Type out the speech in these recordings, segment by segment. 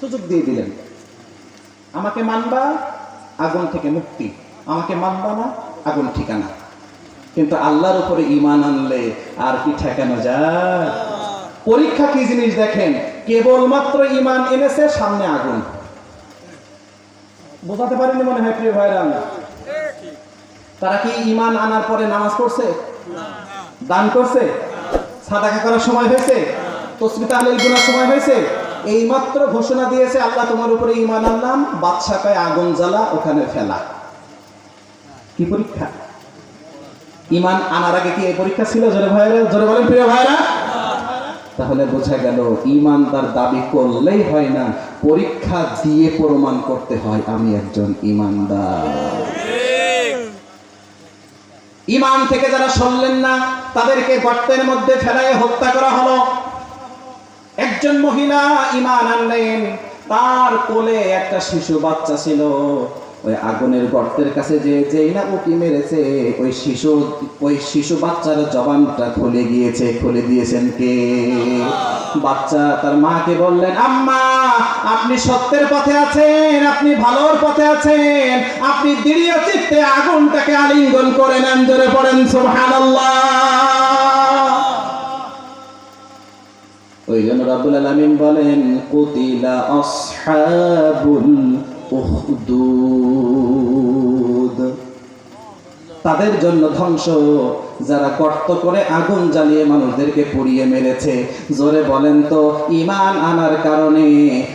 সুযোগ দিয়ে দিলেন। আমাকে মানবা, আগুন থেকে মুক্তি। আমাকে মানবা না, আগুন ঠিকানা। কিন্তু আল্লাহর উপরে ইমান আনলে আর কি ঠেকানো যায়? পরীক্ষা কি জিনিস দেখেন? কেবলমাত্র ইমান এনেছে, সামনে আগুন। বোঝাতে পারিনি মনে হয়, প্রিয় ভাইরা তারা কি ইমান আনার পরে নামাজ পড়ছে? দান করছে? সাদাকা করার সময় হয়েছে? তসবি তাহলিল গুনার সময় হয়েছে? এই মাত্র ঘোষণা দিয়েছে আল্লাহ তোমার উপরে ইমান আনলাম বাদশা পায় আগুন জ্বালা, ওখানে ফেলা। কি পরীক্ষা? ইমান আনার আগে কি এই পরীক্ষা ছিল? জোরে ভাইরা জোরে বলেন প্রিয় ভাইরা তাহলে বোঝা গেল ইমান তার দাবি করলেই হয় না, পরীক্ষা দিয়ে প্রমাণ করতে হয়, আমি একজন ইমানদার ইমান থেকে যারা সরলেন না, তাদেরকে গর্তের মধ্যে ফেলায় হত্যা করা হলো। একজন মহিলা ইমান আনলেন, তার কোলে একটা শিশু বাচ্চা ছিল। ওই আগুনের গর্তের কাছে যে যেই না উকি মেরেছে, ওই শিশু ওই শিশু বাচ্চার জবানটা খুলে গিয়েছে, খুলে দিয়েছেন কে? বাচ্চা তার মাকে বললেন, আম্মা, আপনি সত্যের পথে আছেন, আপনি ভালোর পথে আছেন, আপনি দৃঢ় চিত্তে আগুনটাকে আলিঙ্গন করে নেন, জোরে পড়েন, সুবহানাল্লাহ। ওই রাব্বুল আলামিন বলেন, কুতিলা উখদুদ। তাদের জন্য ধ্বংস। যারা কর্ত করে আগুন জ্বালিয়ে মানুষদেরকে পুড়িয়ে মেরেছে, জোরে বলেন তো, ইমান আনার কারণে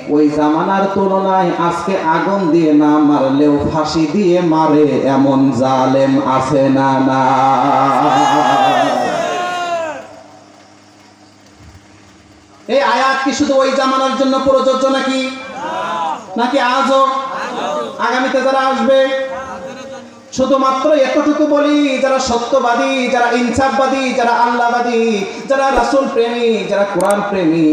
ওই জামানার তুলনায় আজকে আগুন দিয়ে না মারলেও ফাঁসি দিয়ে মারে এমন জালেম আছে না না এই আয়াত কি শুধু ওই জামানার জন্য প্রযোজ্য নাকি? নাকি আজও? আগামীতে যারা আসবে শুধুমাত্র এতটুকু বলি, যারা সত্যবাদী, যারা ইনসাফবাদী, যারা আল্লাহবাদী, যারা রাসূল প্রেমী, যারা কোরআন প্রেমী,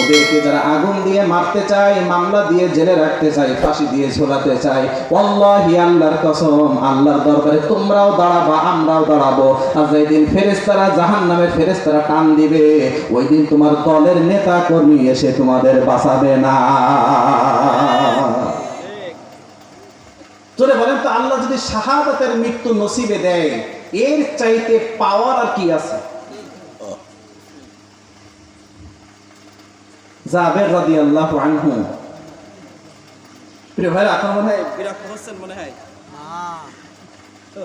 ওদেরকে যারা আগুন দিয়ে মারতে চায়, মামলা দিয়ে জেলে রাখতে চায়, ফাঁসি দিয়ে ঝোলাতে চায় অল্লাহি আল্লাহর কসম, আল্লাহর দরবারে তোমরাও দাঁড়াবা, আমরাও দাঁড়াবো। আর যেদিন ফেরেশতারা জাহান্নামের ফেরেশতারা টান দিবে ওই দিন তোমার দলের নেতা কর্মী এসে তোমাদের বাঁচাবে না। জোরে বলেন তো, আল্লাহ যদি শাহাদাতের মৃত্যু নসিবে দেয়, এর চাইতে পাওয়ার আর কি আছে? জাবের রাদিয়াল্লাহু আনহু। প্রিয় ভাই আপনার মনে হয় মনে হয়?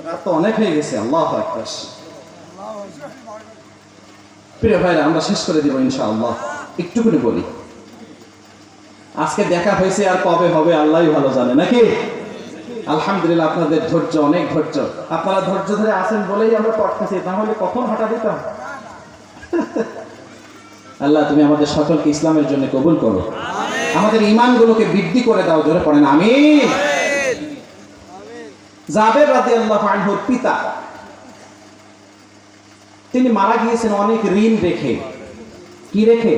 রাত তো অনেক হয়ে গেছে, আল্লাহ আকবার। প্রিয় ভাইরা, আমরা শেষ করে দিব একটু করে বলি। আজকে দেখা হয়েছে আর কবে হবে, আল্লাহই ভালো জানে, নাকি? আলহামদুলিল্লাহ, আপনাদের ধৈর্য অনেক ধৈর্য। আপনারা ধৈর্য ধরে আছেন বলেই আমরা পড়তেছি তাহলে কখন হঠাৎ দিতাম? আল্লাহ, তুমি আমাদের সকলকে ইসলামের জন্য কবুল করো। আমাদের ইমানগুলোকে বৃদ্ধি করে দাও, জোরে পড়েন আমি জাবের রাদি আল্লাহ আনহুর পিতা, তিনি মারা গিয়েছেন অনেক ঋণ রেখে। কি রেখে?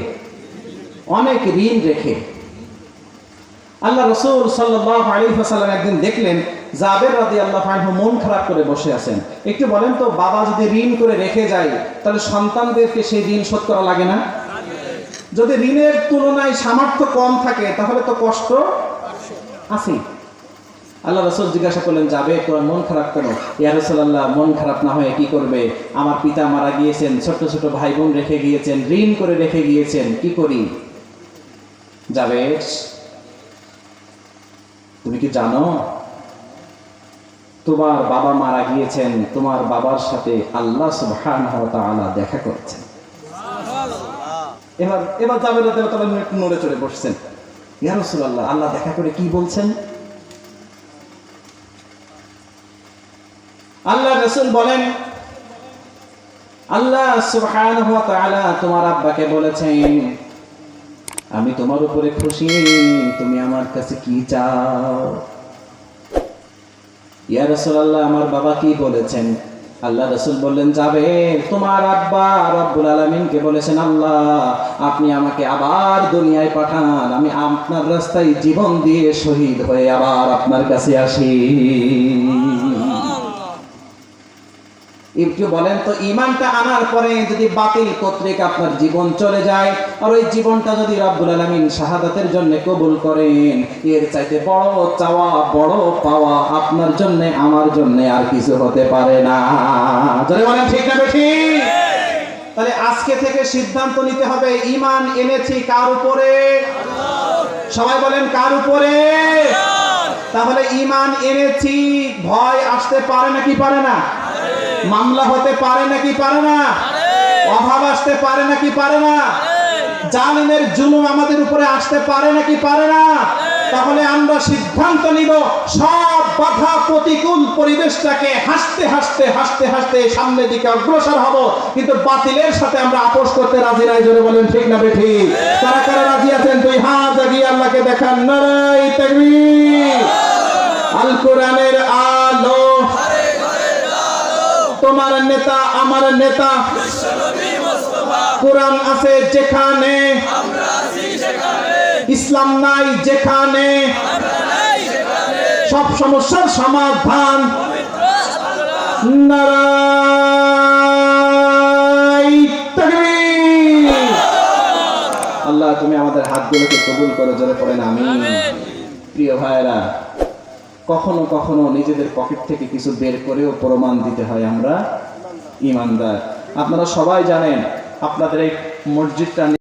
অনেক ঋণ রেখে। আল্লাহ রসুল সাল্লাহ আলী একদিন দেখলেন জাবের রাদি আল্লাহ আনহু মন খারাপ করে বসে আছেন। একটু বলেন তো, বাবা যদি ঋণ করে রেখে যায়, তাহলে সন্তানদেরকে সেই ঋণ শোধ করা লাগে না? যদি ঋণের তুলনায় সামর্থ্য কম থাকে, তাহলে তো কষ্ট আছে। আল্লাহ রসুল জিজ্ঞাসা করলেন যাবে তোমার মন খারাপ কেন? ইয়া রসুল্লাহ মন খারাপ না হয়ে কি করবে? আমার পিতা মারা গিয়েছেন ছোট ছোট ভাই বোন রেখে গিয়েছেন, ঋণ করে রেখে গিয়েছেন, কি করি? যাবে তুমি কি জানো? তোমার বাবা মারা গিয়েছেন, তোমার বাবার সাথে আল্লাহ সুবহানাহু ওয়া দেখা করেছেন। এবার এবার যাবে না তাহলে একটু নড়ে চড়ে বসছেন। ইয়া রাসূলুল্লাহ, আল্লাহ দেখা করে কি বলছেন? আল্লাহ রাসূল বলেন, আল্লাহ সুবহানাহু তোমার আব্বাকে বলেছেন আমি তোমার উপরে খুশি, তুমি আমার কাছে কি চাও? ইয়া রাসূলুল্লাহ, আমার বাবা কি বলেছেন? আল্লাহ রসুল বললেন, যাবে। তোমার আব্বা রব্বুল আলমিনকে বলেছেন, আল্লাহ, আপনি আমাকে আবার দুনিয়ায় পাঠান। আমি আপনার রাস্তায় জীবন দিয়ে শহীদ হয়ে আবার আপনার কাছে আসি। একটু বলেন তো, ইমানটা আনার পরে যদি বাতিল কর্তৃক আপনার জীবন চলে যায়, আর ওই জীবনটা যদি রব্বুল আলামিন শাহাদাতের জন্য কবুল করেন, এর চাইতে বড় চাওয়া, বড় পাওয়া আপনার জন্য, আমার জন্য আর কিছু হতে পারে না। জোরে বলেন, ঠিক না তাহলে আজকে থেকে সিদ্ধান্ত নিতে হবে, ইমান এনেছি কার উপরে? সবাই বলেন, কার উপরে? তাহলে ইমান এনেছি, ভয় আসতে পারে নাকি পারে না? মামলা হতে পারে নাকি পারে না? অভাব আসতে পারে নাকি পারে না? জালিমের জুলুম আমাদের উপরে আসতে পারে নাকি পারে না? তাহলে আমরা সিদ্ধান্ত নিব, সব বাধা প্রতিকূল পরিবেশটাকে হাসতে হাসতে হাসতে হাসতে সামনের দিকে অগ্রসর হব। কিন্তু বাতিলের সাথে আমরা আপোষ করতে রাজি নাই, জোরে বলেন, ঠিক না ঠিক? তারা কারা রাজি আছেন? দুই হাত জাগিয়ে আল্লাহকে দেখান নারাই তাকবীর। আল কোরআনের আলো তোমার নেতা, আমার নেতা। কোরআন আছে যেখানে। ইসলাম নাই যেখানে। সব সমস্যার সমাধান। আল্লাহ, তুমি আমাদের হাতগুলোকে কবুল করে জোরে পড়েন আমি প্রিয় ভাইরা কখনো কখনো নিজেদের পকেট থেকে কিছু বের করেও প্রমাণ দিতে হয় আমরা ইমানদার। আপনারা সবাই জানেন, আপনাদের এই মসজিদটা